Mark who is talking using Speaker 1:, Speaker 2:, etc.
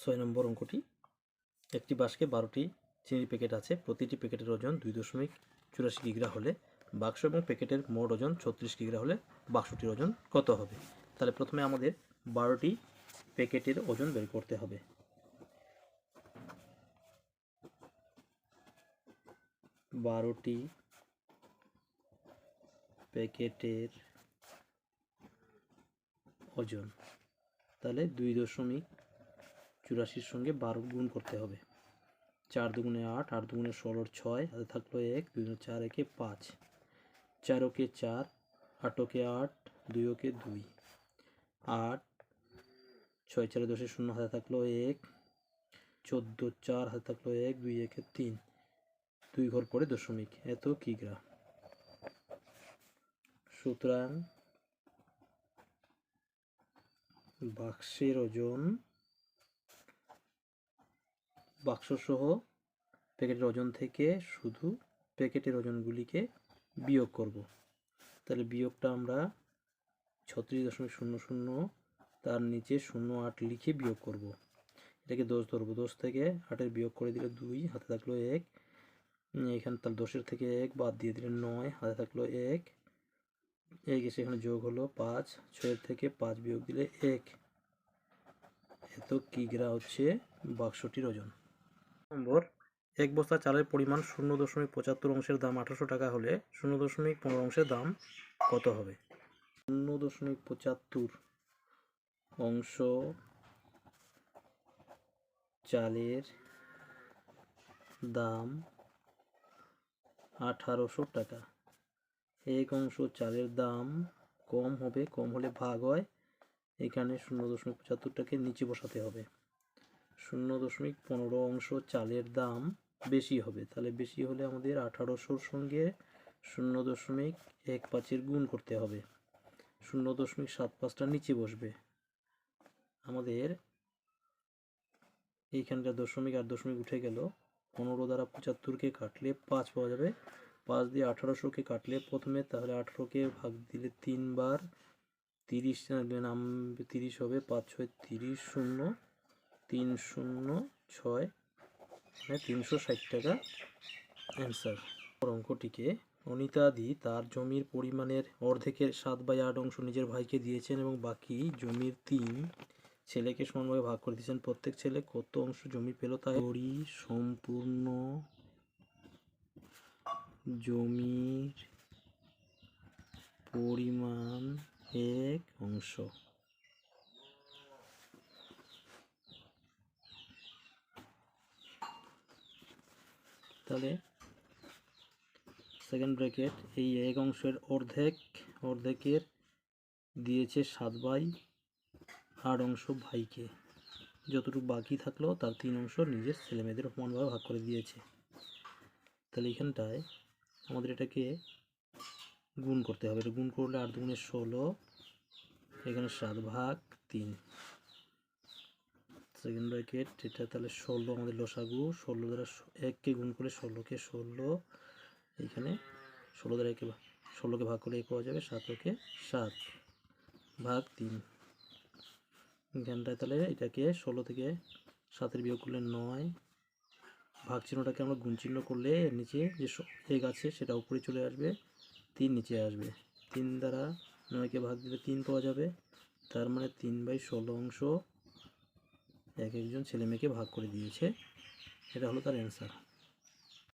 Speaker 1: ছয় নম্বর অঙ্কটি। একটি বাক্সে বারোটি চিনির প্যাকেট আছে, প্রতিটি প্যাকেটের ওজন দুই দশমিক চুরাশি কিগ্রা হলে বাক্স এবং প্যাকেটের মোট ওজন ছত্রিশ কিগ্রা হলে বাক্সটির ওজন কত হবে? তাহলে প্রথমে আমাদের বারোটি প্যাকেটের ওজন বের করতে হবে। বারোটি প্যাকেটের ওজন, তাহলে দুই দশমিক চুরাশির সঙ্গে বারো গুণ করতে হবে। চার দুগুণে আট আট দুগুণে ষোলোর ছয়, হাতে থাকল এক, দুই চার, একে পাঁচ। চার ওকে চার, আট ওকে আট, দুই ওকে দুই। আট, ছয় চারে দশে শূন্য, হাতে থাকল এক। চোদ্দ চার, হাতে থাকল এক, দুই একে তিন। দুই ঘর পরে দশমিক। এত কিগ্রা সুতরাং বাক্সের ওজন বাক্সসহ প্যাকেটের ওজন থেকে শুধু প্যাকেটের ওজনগুলিকে বিয়োগ করব। তাহলে বিয়োগটা আমরা ছত্রিশ দশমিক শূন্য শূন্য তার নিচে শূন্য আট লিখে বিয়োগ করব। এটাকে দশ ধরবো। দশ থেকে আটের বিয়োগ করে দিলে দুই, হাতে থাকল এক। এখানে তার দশের থেকে এক বাদ দিয়ে দিলে নয়, হাতে থাকল এক। এক এসে এখানে যোগ হলো পাঁচ, ছয়ের থেকে পাঁচ বিয়োগ দিলে এক। এত কিগ্রা হচ্ছে বাক্সটির ওজন? নম্বর এক বস্তা চালের পরিমাণ শূন্য দশমিক পঁচাত্তর অংশের দাম আঠারোশো টাকা হলে শূন্য দশমিক পনেরো অংশের দাম কত হবে? শূন্য দশমিক পঁচাত্তর অংশ চালের দাম আঠারোশো টাকা। এক অংশ চালের দাম কম হবে, কম হলে ভাগ হয়। এখানে শূন্য দশমিক পঁচাত্তরটাকে নিচে বসাতে হবে। শূন্য দশমিক পনেরো অংশ চালের দাম বেশি হবে। তাহলে বেশি হলে আমাদের আঠারোশোর সঙ্গে শূন্য দশমিক এক পাঁচের গুণ করতে হবে। শূন্য দশমিক সাত পাঁচটা নিচে বসবে। আমাদের এইখানটা দশমিক আর দশমিক উঠে গেল। পনেরো দ্বারা পঁচাত্তরকে কাটলে পাঁচ পাওয়া যাবে। পাঁচ দিয়ে আঠারোশোকে কাটলে প্রথমে তাহলে আঠারোকে ভাগ দিলে তিনবার তিরিশ নাম তিরিশ হবে, পাঁচ ছয় তিরিশ শূন্য তিন শূন্য ছয় মানে তিনশো ষাট টাকা অ্যান্সার অঙ্কটিকে অনিতাদি তার জমির পরিমাণের অর্ধেকের সাত বাই আট অংশ নিজের ভাইকে দিয়েছেন এবং বাকি জমির তিন ছেলেকে সমানভাবে ভাগ করে দিয়েছেন। প্রত্যেক ছেলে কত অংশ জমি পেল তাই ওরই সম্পূর্ণ জমির পরিমাণ এক অংশ। তাহলে সেকেন্ড ব্র্যাকেট এই এক অংশের অর্ধেক, অর্ধেকের দিয়েছে সাত বাই আট অংশ ভাইকে। যতটুকু বাকি থাকল তার তিন অংশ নিজের ছেলেমেয়েদের সমানভাবে ভাগ করে দিয়েছে। তাহলে এখানটায় আমাদের এটাকে গুণ করতে হবে। এটা গুণ করলে আট দুগুণে ষোলো, এখানে সাত ভাগ তিন। সেকেন্ড ব্র্যাকেট এটা তাহলে ষোলো আমাদের লসাগু, ষোলো দ্বারা এককে গুণ করে ষোলোকে ষোলো এখানে ষোলো দ্বারা একে ষোলোকে ভাগ করে এক পাওয়া যাবে সাতকে সাত, ভাগ তিন। এখানটায় তাহলে এটাকে ষোলো থেকে সাতের বিয়োগ করলে নয়, ভাগ চিহ্নটাকে আমরা গুণ চিহ্ন করলে নিচে যে এক আছে সেটা উপরে চলে আসবে, তিন নিচে আসবে। তিন দ্বারা নয়কে ভাগ দিলে তিন পাওয়া যাবে, তার মানে তিন বাই ষোলো অংশ এক একজন ছেলে মেয়েকে ভাগ করে দিয়েছে। এটা হলো তার অ্যান্সার